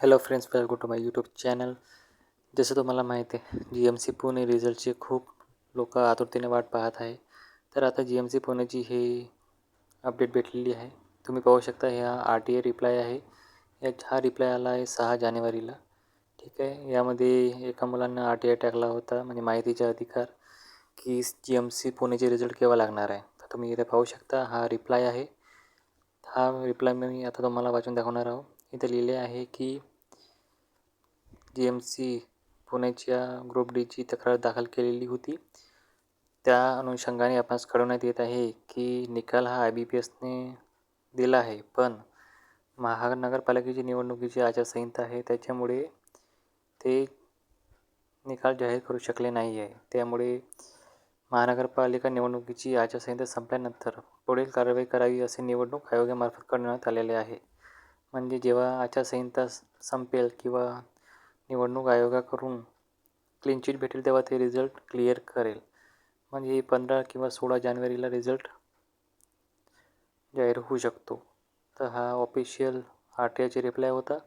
Hello friends welcome to my YouTube channel जसं तुम्हाला माहिती आहे जी एम सी पुणे रिझल्टची खूप लोक आतुरतेने वाट पाहत आहे. तर आता जी एम सी पुणेची ही अपडेट भेटलेली आहे. तुम्ही पाहू शकता ह्या आर टी ए रिप्लाय आहे. या हा रिप्लाय आला आहे सहा जानेवारीला. ठीक आहे यामध्ये एका मुलांना आर टी आय टाकला होता म्हणजे माहितीचा अधिकार की जी एम सी पुणेचे रिझल्ट केव्हा लागणार आहे. तर तुम्ही इथे पाहू शकता हा रिप्लाय आहे. हा रिप्लाय मी आता तुम्हाला वाचून दाखवणार आहोत इथे लिहिले आहे की जी एम सी पुण्याच्या ग्रुप डीची तक्रार दाखल केलेली होती. त्या अनुषंगाने आपणास कळवण्यात येत आहे की निकाल हा आय बी पी एसने दिला आहे. पण महानगरपालिकेची निवडणुकीची आचारसंहिता आहे. त्याच्यामुळे ते निकाल जाहीर करू शकले नाही आहे त्यामुळे महानगरपालिका निवडणुकीची आचारसंहिता संपल्यानंतर पुढील कारवाई करावी असे निवडणूक आयोगामार्फत कळवण्यात आलेले आहे. म्हणजे जेव्हा आचारसंहिता संपेल किंवा निवडणूक आयोगाकडून क्लीन चिट भेटेल तेव्हा ते रिझल्ट क्लिअर करेल. म्हणजे पंधरा किंवा सोळा जानेवारीला रिझल्ट जाहीर होऊ शकतो. तर हा ऑफिशियल आर टी आयची रिप्लाय होता.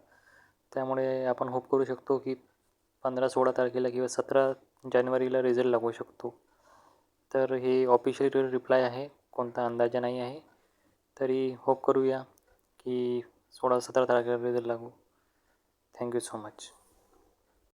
त्यामुळे आपण होप करू शकतो की पंधरा सोळा तारखेला किंवा सतरा जानेवारीला रिझल्ट लागू शकतो. तर हे ऑफिशियल रिप्लाय आहे. कोणता अंदाजा नाही आहे. तरी होप करूया की सोळा सतरा तारखेला रिझल्ट लागू. Thank you so much